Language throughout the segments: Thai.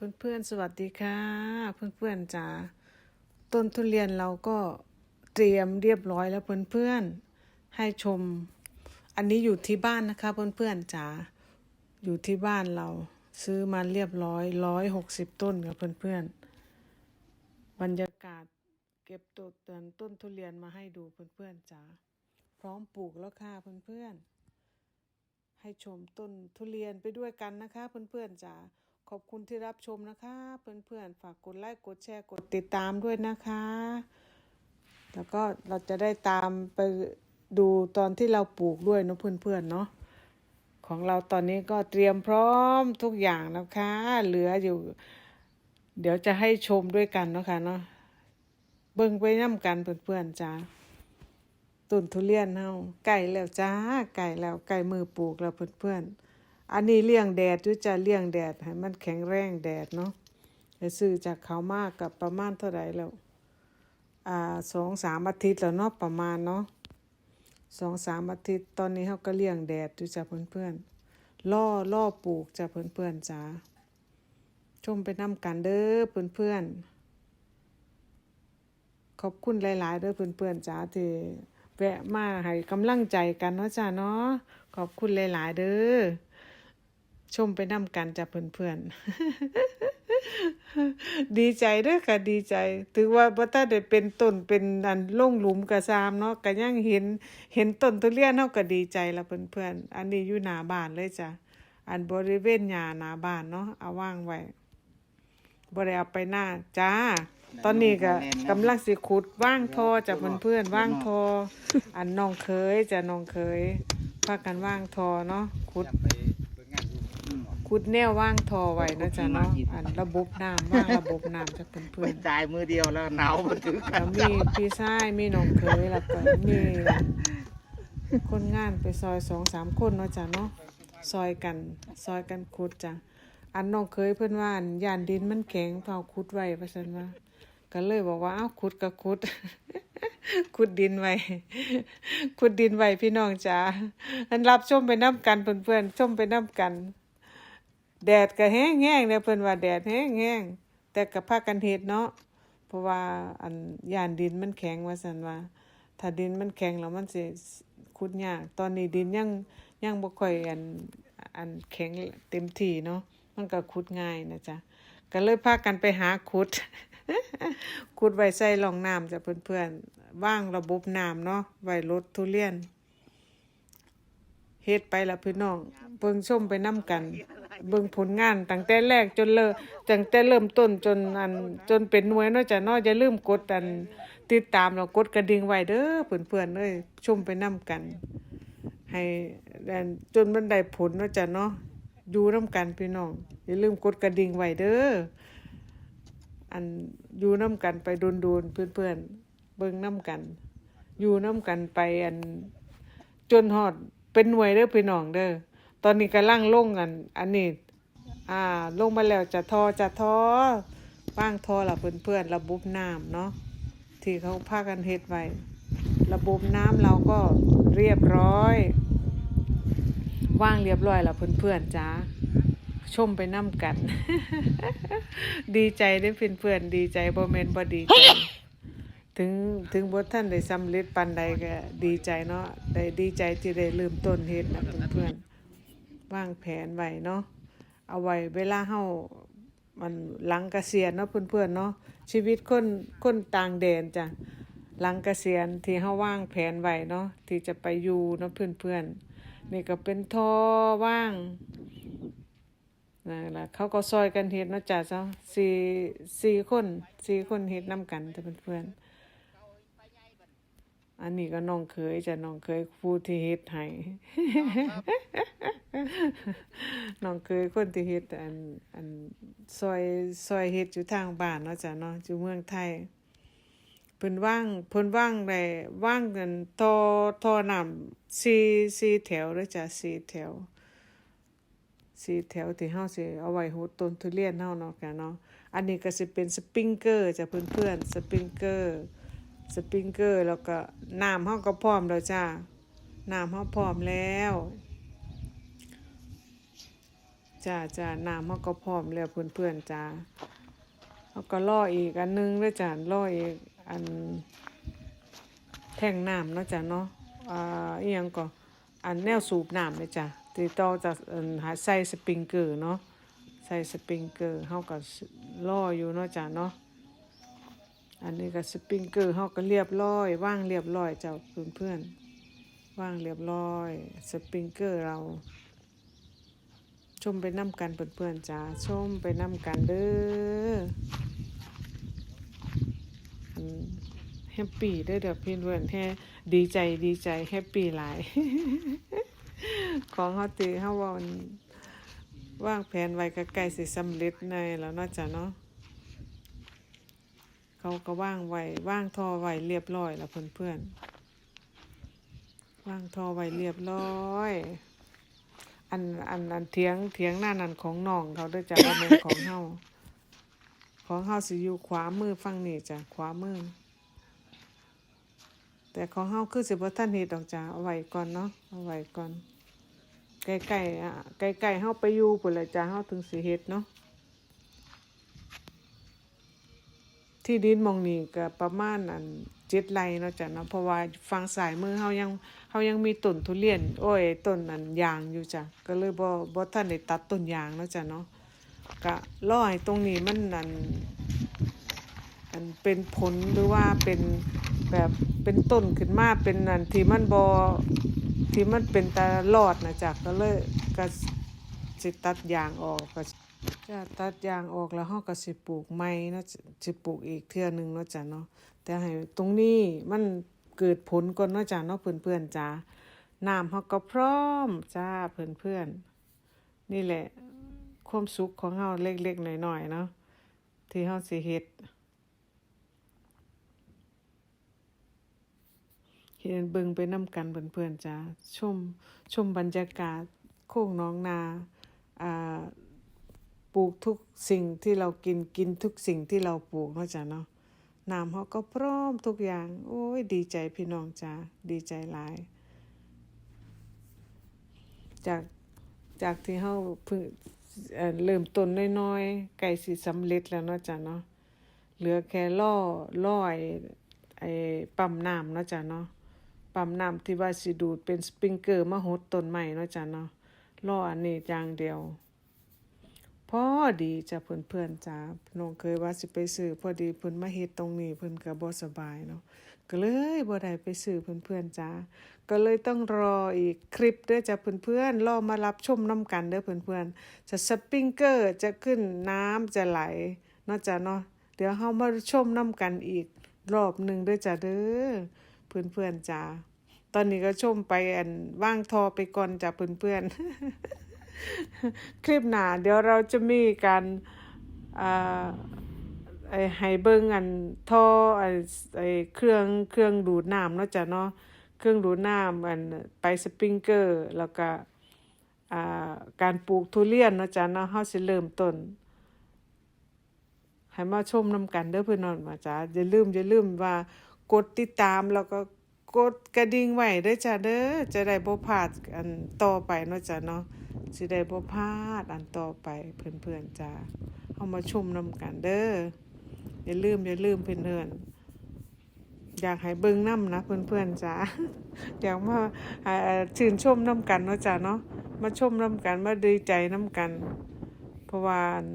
เพื่อนๆสวัสดีค่ะ เพื่อนๆจ๋าต้นทุเรียนเราก็เตรียมเรียบร้อยแล้วเพื่อนๆให้ชม อันนี้อยู่ที่บ้านนะคะ เพื่อนๆจ๋าอยู่ที่บ้านเรา ซื้อมาเรียบร้อยร้อยหกสิบต้นกับเพื่อนๆบรรยากาศเก็บตัวเตือนต้นทุเรียนมาให้ดูเพื่อนๆจ๋าพร้อมปลูกแล้วค่ะเพื่อนๆให้ชมต้นทุเรียนไปด้วยกันนะคะ เพื่อนๆจ๋า ขอบคุณที่รับชมนะคะ เพื่อนๆ ฝากกดไลค์กดแชร์กดติดตามด้วยนะคะ แล้วก็เราจะได้ตามไปดูตอนที่เราปลูกด้วยเนาะเพื่อนๆเนาะของเราตอนนี้ก็เตรียมพร้อมทุกอย่างนะคะ เหลืออยู่ เดี๋ยวจะให้ชมด้วยกันเนาะค่ะเนาะเบิ่งไปน้ำกันเพื่อนๆจ้าต้นทุเรียนเฮาไก่แล้วจ้าไก่แล้วไก่มือปลูกแล้วเพื่อนๆ อันนี้เลี้ยงแดดด้วยจ้าเลี้ยงแดดให้มันแข็งแรงแดดเนาะไปซื้อจากเขามากกับประมาณเท่าไหร่แล้ว อ่าสองสามอาทิตย์แล้วเนาะประมาณเนาะสองสามอาทิตย์ตอนนี้เขาก็เลี้ยงแดดด้วยจ้าเพื่อนๆล่อล่อปลูกจ้าเพื่อนๆจ้าชมไปนำกันเด้อเพื่อนๆขอบคุณหลาย ๆเด้อเพื่อนๆจ้าที่แวะมาให้กำลังใจกันเนาะจ้าเนาะขอบคุณหลาย ๆ เด้อ ชมไปนำกันจ้าเพื่อนๆ ดีใจเด้อค่ะดีใจ ถือว่าบ่ทันได้เป็นต้นเป็นอันลงหลุมกระซามเนาะก็ยังเห็น เห็นต้นทุเรียนเฮาก็ดีใจละเพื่อนๆ อันนี้อยู่หน้าบ้านเลยจ้ะ อันบริเวณหญ้าหน้าบ้านเนาะเอาวางไว้บ่ได้เอาไปหน้าจ้า ตอนนี้ก็กำลังสิขุดว่างทอจากเพื่อนๆว่างทอ อันน้องเคยจะน้องเคยพากันว่างทอเนาะขุด ขุดแนวว่างทอไว้นะจ๊ะเนาะอันระบบน้ำว่างระบบน้ำจากเพื่ไปอนๆจ่ายมือเดียวแล้วหนาวมาถึงกัแล้นวมีพี่ชายมีน้องเคยแล้วก็มีคนงานไปซอยสองสามคนเนาะจ้ะเนาะซอยกันซอยกันขุดจ้ะอันน้องเคยเพื่อนว่าอันย่านดินมันแข็งเผาขุดไว้เพราะฉะนั้นว่าก็เลยบอกว่าเอ้าขุดก็ขุด ขุดดินไว้ ขุดดินไว้พี่น้องจ๋าอันรับชมไปน้ำกันเพื่อนๆชมไปน้ำกัน แดดก็แห้งแห้งเนี่ยเพิ่นว่าแดดแห้งแห้งแต่กับพากันเฮ็ดเนาะเพราะว่าอันย่านดินมันแข็งว่าซั่นว่า ถ้าดินมันแข็งแล้วมันสิขุดยากตอนนี้ดินยังยังบ่ค่อยอันอันแข็งเต็มที่เนาะมันก็ขุดง่ายนะจ๊ะก็เลยพากันไปหาขุดขุดไว้ใส่รองน้ำจ้ะเพื่อนๆว่างระบบน้ำเนาะไว้ลดทุเรียนเฮ็ดไปละพี่น้องเบิ่งชมไปนํกัน เบิ่งผลงานตั้งแต่แรกจนเลิตั้งแต่เริ่มต้นจนอันจนเป็นหน่วยเนาะจ้ะเนาะอย่าลืมกดอันติดตามแล้วกดกระดิ่งไว้เด้อเพื่อนๆเอ้ยชมไปนํกัน ให้อันจนมันได้ผลเนาะจ้ะเนาะอยู่นํกันพี่น้องอย่าลืมกดกระดิ่งไว้เด้ออันอยู่นํกันไปโดนๆเพื่อนๆเบิ่งนํกัน อยู่นํกันไปอันจนฮอดเป็นหน่วยเด้อพี่น้องเด้อ ตอนนี้กำลังลงกัน อันนี้ อ่า ลงมาแล้วจะทอจะทอว่างทอละเพื่อนๆระบบน้ำเนาะที่เขาพากันเฮ็ดไว้ระบบน้ำเราก็เรียบร้อย ว่างเรียบร้อยแล้วเพื่อนจ้าชมไปน้ำกัน ดีใจได้เพื่อนเพื่อนดีใจบ่แม่นบ่ดีใจถึงถึงบ่ท่านได้สำเร็จปานใดก็ดีใจเนาะได้ดีใจที่ได้เริ่มต้นเฮ็ดนะเพื่อน วางแผนไว้เนาะเอาไว้เวลาเฮามันหลังเกษียณเนาะเพื่อนๆเนาะชีวิตคนคนต่างแดนจ้ะหลังเกษียณที่เฮาวางแผนไว้เนาะที่จะไปอยู่เนาะเพื่อนๆนี่ก็เป็นท่อว่างนั่นล่ะเขาก็ซอยกันเฮ็ดเนาะจ้ะเจ้าสี่สี่คนสี่คนเฮ็ดนํกันแต่เพื่อนๆ อันนี้ก็น้องเคยจะน้องเคยผู้ที่เฮ็ดให้น้องเคยคนที่เฮ็ดอันอันซอยซอยเฮ็ดอยู่ทางบ้านเนาะจ้ะเนาะอยู่เมืองไทยเพิ่นว่างเพิ่นว่างได้ว่างกันทอทอน้ำสี่สี่แถวเด้อจ้ะสี่แถวสี่แถวที่เฮาสิเอาไว้หดต้นทุเรียนเฮาเนาะค่ะเนาะอันนี้ก็สิเป็นสปริงเกอร์จ้ะเพื่อนๆสปริงเกอร์ สปริงเกอร์แล้วก็น้ำเฮาก็พร้อมแล้วจ้าน้ำเฮาพร้อมแล้วจ้าจ้าน้ำเฮาก็พร้อมแล้วเพื่อนๆจ้าเฮาก็รออีกอันนึงด้อจ้ารออีกอันแท่งน้ำเนาะจ้ะเนาะอ่าอีหยังก็อันแนวสูบน้ำเด้อจ้ะติดต่อจากหาใส่สปริงเกอร์เนาะใส่สปริงเกอร์เฮาก็รออยู่เนาะจ้ะเนาะ อันนี้ก็สปริงเกอร์เฮาก็เรียบร้อยว่างเรียบร้อยเจ้ะเพื่อนๆว่างเรียบร้อยสปริงเกอร์เรา ชมไปน้ำกันเพื่อนๆจ้าชมไปน้ำกันเด้อแฮปปี้เด้อเดี๋ยวพี่เพื่อนแฮดีใจดีใจแฮปปี้หลาย ของเขาตีเขาว่าว่างแผนไว้ก็ใกล้สิสำเร็จในแล้วนาะจ้ะเนาะ เขาก็ว่างไว้ว่างทอไว้เรียบร้อยแล้วเพื่อนๆว่างทอไว้เรียบร้อยอันอันอันเถียงเถียงหน้านั่นของน้องเขาด้วยจ้ะบ่แม่นของเฮาของเฮาสิอยู่ขวามือฝั่งนี้จ้ะขวามือ แต่ของเฮาคือสิบ่ทันเฮ็ดดอกจ้ะเอาไว้ก่อนเนาะเอาไว้ก่อนใกล้ๆอะใกล้ๆเฮาไปอยู่พุ่นละจ้ะเฮาถึงสิเฮ็ดเนาะ ที่ดินมองนี้ก็ประมาณอัน7ไร่เนาะจ้ะเนาะเพราะว่าฝั่งซ้ายมือเฮายังเฮายังมีต้นทุเรียน โอ้ยต้นอันยางอยู่จ้ะก็เลยบ่บ่ทันได้ตัดต้นยางเนาะจ้ะเนาะก็รอให้ตรงนี้มันอันอันเป็นผลหรือว่าเป็นแบบเป็นต้นขึ้นมาเป็นอันที่มันบอที่มันเป็นตลอดนะจ๊ะก็เลยก็สิตัดยางออกก็ จะตัดยางออกแล้วเฮาก็สิปลูกใหม่เนาะสิปลูกอีกเทื่อนึงเนาะจ้ะเนาะแต่ให้ตรงนี้มันเกิดผลก่อนเนาะจ้ะเนาะเพื่อนๆจ้าน้ำเฮาก็พร้อมจ้าเพื่อนๆนี่แหละความสุขของเฮาเล็กๆน้อยๆเนาะที่เฮาสิเฮ็ดเห็นเบิ่งไปน้ำกันเพื่อนๆจ้าชมชมบรรยากาศโค้งน้องนาอ่า ปลูกทุกสิ่งที่เรากินกินทุกสิ่งที่เราปลูกเนาะจ้ะเนาะน้ำเขาก็พร้อมทุกอย่าง โอ้ยดีใจพี่น้องจ้าดีใจหลาย จากจากที่เฮาเพิ่งเอ่อเริ่มต้นน้อยๆไก่สิสำเร็จแล้วเนาะจ้ะเนาะเหลือแค่ล่อล่อไอไอ้ปั๊มน้ำเนาะจ้ะเนาะปั๊มน้ำที่ว่าสิดูดเป็นสปริงเกอร์มาหดต้นไม้เนาะจ้ะเนาะรออันนี้อย่างเดียว พอดีจ้ะเพื่อนๆจ้าน้องเคยว่าสิไปซื้อพอดีเพิ่นมาเฮ็ดตรงนี้เพิ่นก็บ่สบายเนาะก็เลยบ่ได้ไปซื้อเพื่อนๆจ้าก็เลยต้องรออีกคลิปเด้อจ้ะเพื่อนๆรอมารับชมน้ำกันเด้อเพื่อนๆจะสปริงเกอร์จะขึ้นน้ำจะไหลเนาะจ้ะเนาะเดี๋ยวเฮามาชมน้ำกันอีกรอบหนึ่งเด้อจ้ะเด้อเพื่อนๆจ้าตอนนี้ก็ชมไปอันว่างทอไปก่อนจ้ะเพื่อนๆ คลิปหนาเดี๋ยวเราจะมีการไอให้เบิ่งอันท่อไอไอเครื่องเครื่องดูดน้ำเนาะจ้ะเนาะเครื่องดูดน้ำอันไปสปริงเกอร์แล้วก็อ่าการปลูกทุเรียนเนาะจ้ะเนาะเฮาสิเริ่มต้นให้มาชมนำกันเด้อเพื่อนนอนมาจ้าอย่าลืมอย่าลืมว่ากดติดตามแล้วก็กดกระดิ่งไว้เด้อจ้าเด้อจะได้บ่พลาดอันต่อไปเนาะจ้าเนาะ สิได้บ่พลาดอันต่อไปเพื่อนๆจ้าเฮามาชมนำกันเด้ออย่าลืมอย่าลืมเพื่อนๆอยากให้เบิ่งนํนะเพื่อนๆจ้าอยากมาชื่นชมนํกันเนาะจ้าเนาะมาชมนํกันมาดีใจนํกัน เพราะว่าอัน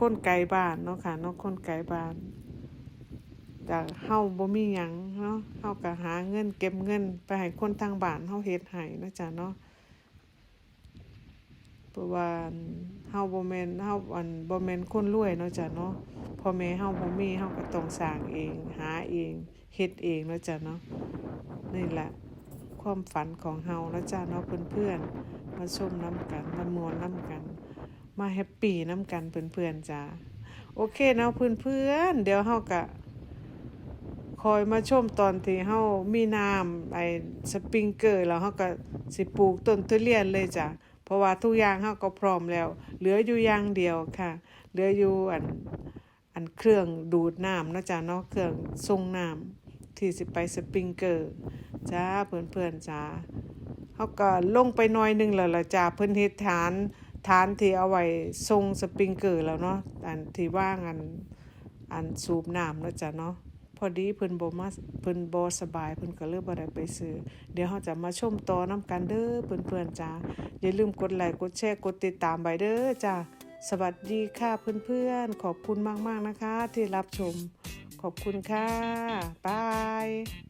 คนไกลบ้านเนาะค่ะเนาะคนไกลบ้านจากเฮาบ่มีหยังเนาะเฮาก็หาเงินเก็บเงิน ไปให้คนทางบ้านเฮาเฮ็ดให้นะจ้ะเนาะ เพราะว่าเฮาบ่แม่นเฮาอันบ่แม่นคนรวยเนาะจ้ะเนาะพ่อแม่เฮาบ่มีเฮาก็ต้องสร้างเอง หาเองเฮ็ดเองเนาะจ้ะเนาะนี่แหละความฝันของเฮาเนาะจ้ะเนาะเพื่อนๆมาชมน้ำกันมามวนน้ำกัน มาแฮปปี้น้ำกันเพื่อนๆจ้าโอเคเนาะเพื่อนๆเดี๋ยวเฮาก็คอยมาชมตอนที่เฮามีน้ำไอ้สปริงเกอร์แล้วเฮาก็สิปลูกต้นทุเรียนเลยจ้ะ เพราะว่าทุกอย่างเฮาก็พร้อมแล้ว เหลืออยู่อย่างเดียวค่ะ เหลืออยู่อันอันเครื่องดูดน้ำนะจ้ะเนาะเครื่องส่งน้ำที่สิไปสปริงเกอร์จ้าเพื่อนๆจ้าเขาก็ลงไปน่อยหนึงแล้วล่ะจ้าเพิ่นเฮ็ดฐานฐานที่เอาไว้ทรงสปริงเกอร์แล้วเนาะอันที่ว่างอันอันสูบน้ำนะจ้ะเนาะ พอดีเพิ่นบ่มาเพิ่นบ่สบายเพิ่นก็เลยบ่ได้ไปซื้อเดี๋ยวเฮาจะมาชมต่อนํกันเด้อเพื่อนๆจ้าอย่าลืมกดไลค์กดแชร์กดติดตามไปเด้อจ้าสวัสดีค่ะเพื่อนๆขอบคุณมากๆนะคะ ที่รับชม ขอบคุณค่ะบาย